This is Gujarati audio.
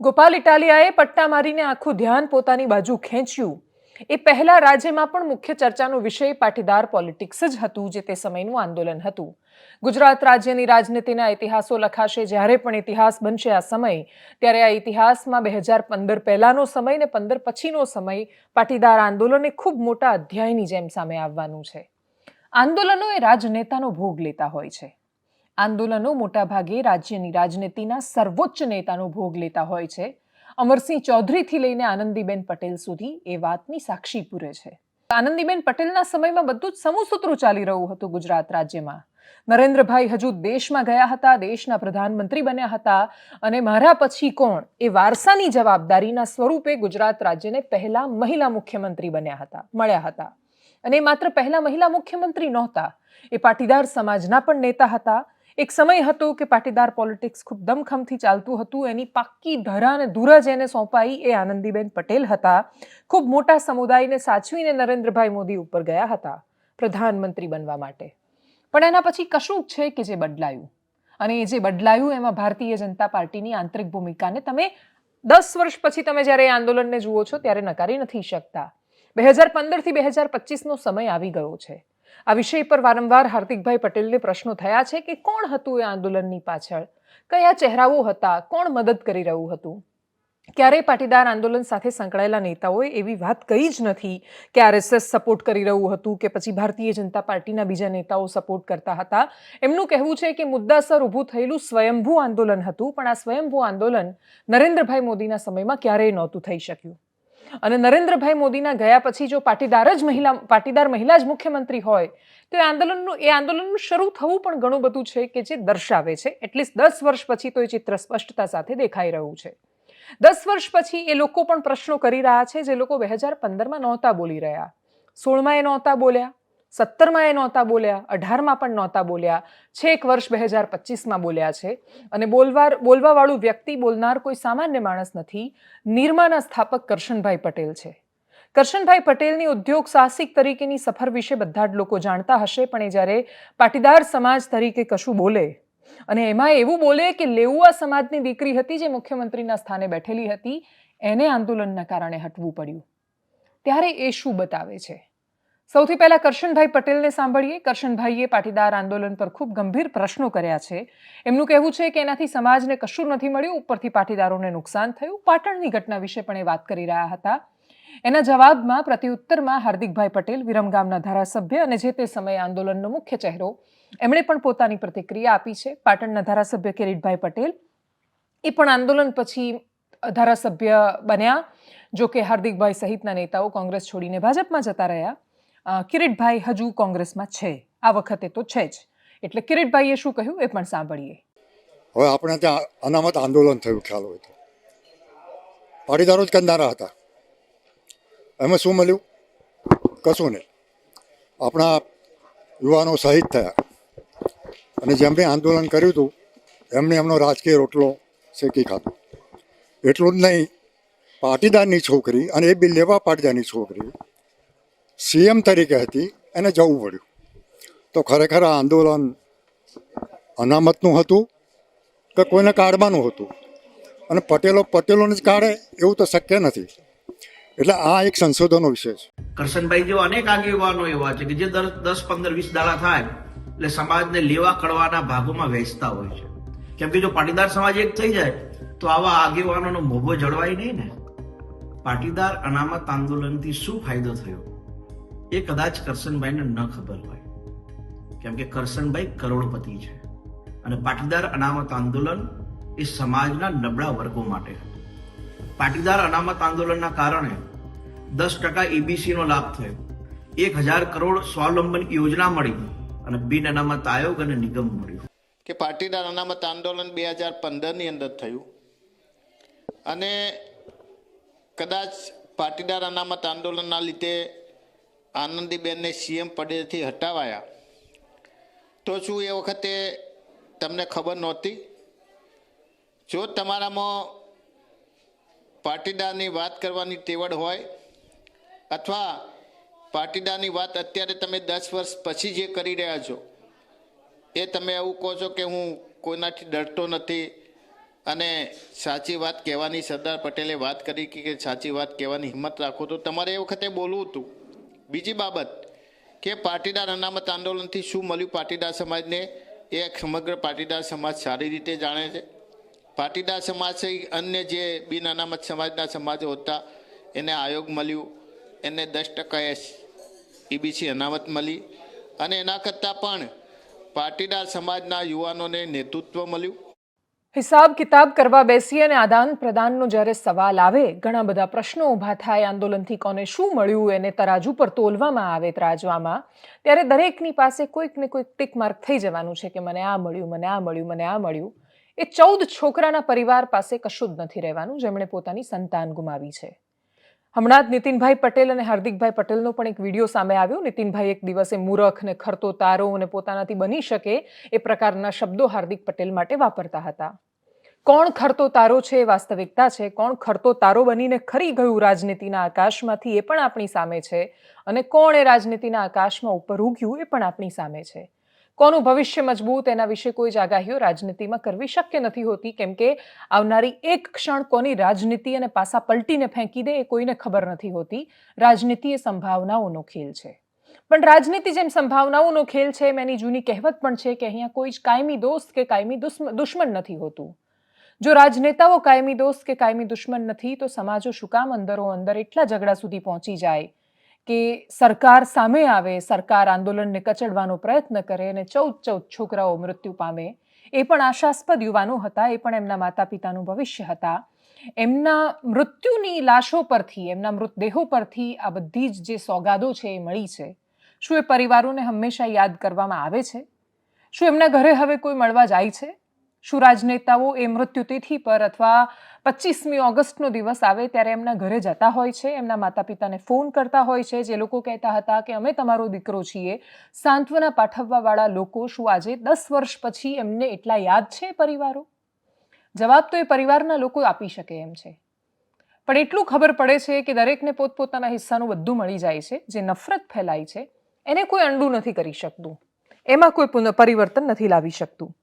ગોપાલ ઇટાલિયાએ પટ્ટા મારીને આખું ધ્યાન પોતાની બાજુ ખેંચ્યું. એ પહેલા રાજ્યમાં પણ મુખ્ય ચર્ચાનો વિષય પાટીદાર પોલિટિક્સ જ હતું જે તે સમયનું આંદોલન હતું. ગુજરાત રાજ્યની રાજનીતિના ઇતિહાસો લખાશે જ્યારે પણ ઇતિહાસ બનશે આ સમય, ત્યારે આ ઇતિહાસમાં બે હજાર પંદર પહેલાનો સમય ને પંદર પછીનો સમય પાટીદાર આંદોલન ખૂબ મોટા અધ્યાયની જેમ સામે આવવાનું છે. આંદોલનો એ રાજનેતાનો ભોગ લેતા હોય છે. આંદોલનો મોટાભાગે રાજ્યની રાજનીતિના સર્વોચ્ચ નેતાનો ભોગ લેતા હોય છે. અમરસિંહ ચૌધરીથી લઈને આનંદીબેન પટેલ સુધી એ વાતની સાક્ષી પૂરે છે. આનંદીબેન પટેલના સમયમાં બધું જ સમુસૂત્રું ચાલી રહ્યું હતું ગુજરાત રાજ્યમાં. નરેન્દ્રભાઈ હજુ દેશમાં ગયા હતા, દેશના પ્રધાનમંત્રી બન્યા હતા અને મારા પછી કોણ? એ વારસાની જવાબદારીના સ્વરૂપે ગુજરાત રાજ્યને પહેલા મહિલા મુખ્યમંત્રી બન્યા હતા, મળ્યા હતા. અને માત્ર પહેલા મહિલા મુખ્યમંત્રી નહોતા, એ પાટીદાર સમાજના પણ નેતા હતા. એક સમય હતો કે પાટીદાર પોલિટિક્સ ખૂબ દમખમથી ચાલતું હતું. એની પાક્કી ધરા અને ધુરા જેને સોંપાઈ એ આનંદીબેન પટેલ હતા. ખૂબ મોટા સમુદાયને સાચવીને નરેન્દ્રભાઈ મોદી ઉપર ગયા હતા, પ્રધાનમંત્રી બનવા માટે. પણ એના પછી કશું જ છે કે જે બદલાયું? અને એ જે બદલાયું એમાં ભારતીય જનતા પાર્ટીની આંતરિક ભૂમિકાને તમે દસ વર્ષ પછી તમે જ્યારે એ આંદોલનને જુઓ છો ત્યારે નકારી નથી શકતા. બે હજાર પંદરથી બે હજાર પચીસનો સમય આવી ગયો છે. આ વિષય પર વારંવાર હાર્દિકભાઈ પટેલને પ્રશ્નો થયા છે કે કોણ હતું એ આંદોલનની પાછળ? કયા ચહેરાઓ હતા? કોણ મદદ કરી રહ્યું હતું? ક્યારેય પાટીદાર આંદોલન સાથે સંકળાયેલા નેતાઓએ એવી વાત કહી જ નથી કે આરએસએસ સપોર્ટ કરી રહ્યું હતું કે પછી ભારતીય જનતા પાર્ટીના બીજા નેતાઓ સપોર્ટ કરતા હતા. એમનું કહેવું છે કે મુદ્દાસર ઊભું થયેલું સ્વયંભૂ આંદોલન હતું, પણ આ સ્વયંભૂ આંદોલન નરેન્દ્રભાઈ મોદીના સમયમાં ક્યારેય નહોતું થઈ શક્યું. અને નરેન્દ્રભાઈ મોદીના ગયા પછી જો પાટીદાર જ મહિલા, પાટીદાર મહિલા જ મુખ્યમંત્રી હોય, તો એ આંદોલનનું એ આંદોલનનું શરૂ થવું પણ ઘણું બધું છે કે જે દર્શાવે છે. એટલીસ્ટ દસ વર્ષ પછી તો એ ચિત્ર સ્પષ્ટતા સાથે દેખાઈ રહ્યું છે. દસ વર્ષ પછી એ લોકો પણ પ્રશ્નો કરી રહ્યા છે, જે લોકો બે હજાર પંદરમાં નહોતા બોલી રહ્યા. સોળમાં એ નહોતા બોલ્યા. સત્તરમાં એ નહોતા બોલ્યા, અઢારમાં પણ નહોતા બોલ્યા, છેક વર્ષ બે હજાર પચીસમાં બોલ્યા છે. અને બોલવાર, બોલવાવાળું વ્યક્તિ બોલનાર કોઈ સામાન્ય માણસ નથી, નિરમાના સ્થાપક કરશનભાઈ પટેલ છે. કરશનભાઈ પટેલની ઉદ્યોગ સાહસિક તરીકેની સફર વિશે બધા જ લોકો જાણતા હશે, પણ એ જ્યારે પાટીદાર સમાજ તરીકે કશું બોલે, અને એમાં એવું બોલે કે લેઉઆ સમાજની દીકરી હતી જે મુખ્યમંત્રીના સ્થાને બેઠેલી હતી, એને આંદોલનના કારણે હટવું પડ્યું. ત્યારે એ શું બતાવે છે? સૌથી પહેલા કરશનભાઈ પટેલને સાંભળીએ. કરશનભાઈએ પાટીદાર આંદોલન પર ખૂબ ગંભીર પ્રશ્નો કર્યા છે. એમનું કહેવું છે કે એનાથી સમાજને કશું નથી મળ્યું. ઉપરથી પાટીદારોને નુકસાન થયું. પાટણની ઘટના વિશે પણ એ વાત કરી રહ્યા હતા. એના જવાબમાં પ્રત્યુત્તરમાં હાર્દિકભાઈ પટેલ વિરમગામના ધારાસભ્ય અને જે તે સમયે આંદોલનનો મુખ્ય ચહેરો. એમણે પણ પોતાની પ્રતિક્રિયા આપી છે. પાટણના ધારાસભ્ય કિરીટભાઈ પટેલ એ પણ આંદોલન પછી ધારાસભ્ય બન્યા. જો કે હાર્દિકભાઈ સહિતના નેતાઓ કોંગ્રેસ છોડીને ભાજપમાં જતા રહ્યા. કિરીટભાઈ હજુ કોંગ્રેસમાં છે. આ વખતે તો છે જ. એટલે કિરીટભાઈએ શું કહ્યું એ પણ સાંભળીએ. હવે આપણે ત્યાં અનામત આંદોલન થયું, ખ્યાલ હોય તો. પાટીદારો જ કરનારા હતા. એમાં શું મળ્યું? કશું નહીં. આપણા યુવાનો શહીદ થયા. અને જેમણે આંદોલન કર્યું હતું એમણે એમનો રાજકીય રોટલો શેકી ખાધો. એટલું જ નહીં, પાટીદારની છોકરી અને એ બી લેવા પાટીદારની છોકરી સીએમ તરીકે હતી, એને જવું પડ્યું. તો ખરેખર આ આંદોલન અનામતનું હતું કે કોઈને કાઢવાનું હતું? અને પટેલો, પટેલોને જ કાઢે એવું તો શક્ય નથી. એટલે આ એક સંશોધનનો વિષય છે. કરશનભાઈ જેવા અનેક આગેવાનો એવા છે કે જે દર દસ, પંદર, વીસ દાડા થાય એટલે સમાજને લેવા કડવાના ભાગોમાં વહેંચતા હોય છે. કેમ કે જો પાટીદાર સમાજ એક થઈ જાય, તો આવા આગેવાનોનો મોભો જળવાય નહીં ને? પાટીદાર અનામત આંદોલનથી શું ફાયદો થયો? એ કદાચ કરશનભાઈને ન ખબર હોય. કેમ કે કરશનભાઈ કરોડપતિ છે. અને પાટીદાર અનામત આંદોલન એ સમાજના નબળા વર્ગો માટે પાટીદાર અનામત આંદોલનના કારણે દસ ટકા એબીસી નો લાભ થયો. એક હજાર કરોડ સ્વાવલંબન યોજના મળી અને બિન અનામત આયોગ અને નિગમ મળ્યું. કે પાટીદાર અનામત આંદોલન બે હજાર પંદરની અંદર થયું. અને કદાચ પાટીદાર અનામત આંદોલનના લીધે આનંદીબેનને સીએમ પદેથી હટાવાયા. તો શું એ વખતે તમને ખબર નહોતી? જો તમારામાં પાટીદારની વાત કરવાની ટેવડ હોય, અથવા પાટીદારની વાત અત્યારે તમે દસ વર્ષ પછી જે કરી રહ્યા છો, એ તમે એવું કહો છો કે હું કોઈનાથી ડરતો નથી અને સાચી વાત કહેવાની સરદાર પટેલે વાત કરી કે સાચી વાત કહેવાની હિંમત રાખો, તો તમારે એ વખતે બોલવું હતું? બીજી બાબત કે પાટીદાર અનામત આંદોલનથી શું મળ્યું? પાટીદાર સમાજને એ સમગ્ર પાટીદાર સમાજ સારી રીતે જાણે છે. પાટીદાર સમાજ સહિત અન્ય જે બિન અનામત સમાજના સમાજો હતા, એને આયોગ મળ્યું, એને દસ ટકા એસ ઈબીસી અનામત મળી અને એના કરતાં પણ પાટીદાર સમાજના યુવાનોને નેતૃત્વ મળ્યું. હિસાબ કિતાબ કરવા બેસી અને આદાન પ્રદાનનો જ્યારે સવાલ આવે, ઘણા બધા પ્રશ્નો ઊભા થાય આંદોલનથી કોને શું મળ્યું, એને તરાજુ પર તોલવામાં આવે, ત્રાજવામાં. ત્યારે દરેકની પાસે કોઈક ને કોઈક ટીક માર્ક થઈ જવાનું છે કે મને આ મળ્યું, મને આ મળ્યું, મને આ મળ્યું. એ ચૌદ છોકરાના પરિવાર પાસે કશું જ નથી રહેવાનું, જેમણે પોતાની સંતાન ગુમાવી છે. હમણાં જ નીતિનભાઈ પટેલ અને હાર્દિકભાઈ પટેલનો પણ એક વીડિયો સામે આવ્યો. નીતિનભાઈ એક દિવસે મૂરખ ને ખરતો તારો અને પોતાનાથી બની શકે એ પ્રકારના શબ્દો હાર્દિક પટેલ માટે વાપરતા હતા. કોણ ખરતો તારો છે એ વાસ્તવિકતા છે? કોણ ખરતો તારો બનીને ખરી ગયું રાજનીતિના આકાશમાંથી એ પણ આપણી સામે છે અને કોણ એ રાજનીતિના આકાશમાં ઉપર ઉગ્યું એ પણ આપણી સામે છે. કોનું ભવિષ્ય મજબૂત એના વિશે કોઈ જ આગાહીઓ રાજનીતિમાં કરવી શક્ય નથી હોતી, કેમ કે આવનારી એક ક્ષણ કોની રાજનીતિ અને પાસા પલટીને ફેંકી દે એ કોઈને ખબર નથી હોતી. રાજનીતિ એ સંભાવનાઓનો ખેલ છે. પણ રાજનીતિ જેમ સંભાવનાઓનો ખેલ છે એમ એની જૂની કહેવત પણ છે કે અહીંયા કોઈ જ કાયમી દોસ્ત કે કાયમી દુશ્મન નથી હોતું. જો રાજનેતાઓ કાયમી દોસ્ત કે કાયમી દુશ્મન નથી, તો સમાજો શું કામ અંદરો અંદર એટલા ઝઘડા સુધી પહોંચી જાય કે સરકાર સામે આવે, સરકાર આંદોલનને કચડવાનો પ્રયત્ન કરે અને ચૌદ ચૌદ છોકરાઓ મૃત્યુ પામે. એ પણ આશાસ્પદ યુવાનો હતા, એ પણ એમના માતા પિતાનું ભવિષ્ય હતા. એમના મૃત્યુની લાશો પરથી, એમના મૃતદેહો પરથી આ બધી જ જે સોગાદો છે એ મળી છે. શું એ પરિવારોને હંમેશા યાદ કરવામાં આવે છે? શું એમના ઘરે હવે કોઈ મળવા જાય છે? શું રાજનેતાઓ એ મૃત્યુતિથિ પર અથવા પચીસમી ઓગસ્ટનો દિવસ આવે ત્યારે એમના ઘરે જતા હોય છે? એમના માતા પિતાને ફોન કરતા હોય છે? જે લોકો કહેતા હતા કે અમે તમારો દીકરો છીએ. સાંત્વના પાઠવવાવાળા લોકો શું આજે દસ વર્ષ પછી એમને એટલા યાદ છે પરિવારો? જવાબ તો એ પરિવારના લોકો આપી શકે એમ છે. પણ એટલું ખબર પડે છે કે દરેકને પોતપોતાના હિસ્સાનું બધું મળી જાય છે, જે નફરત ફેલાય છે, એને કોઈ અંડું નથી કરી શકતું. એમાં કોઈ પુનઃ, પરિવર્તન નથી લાવી શકતું.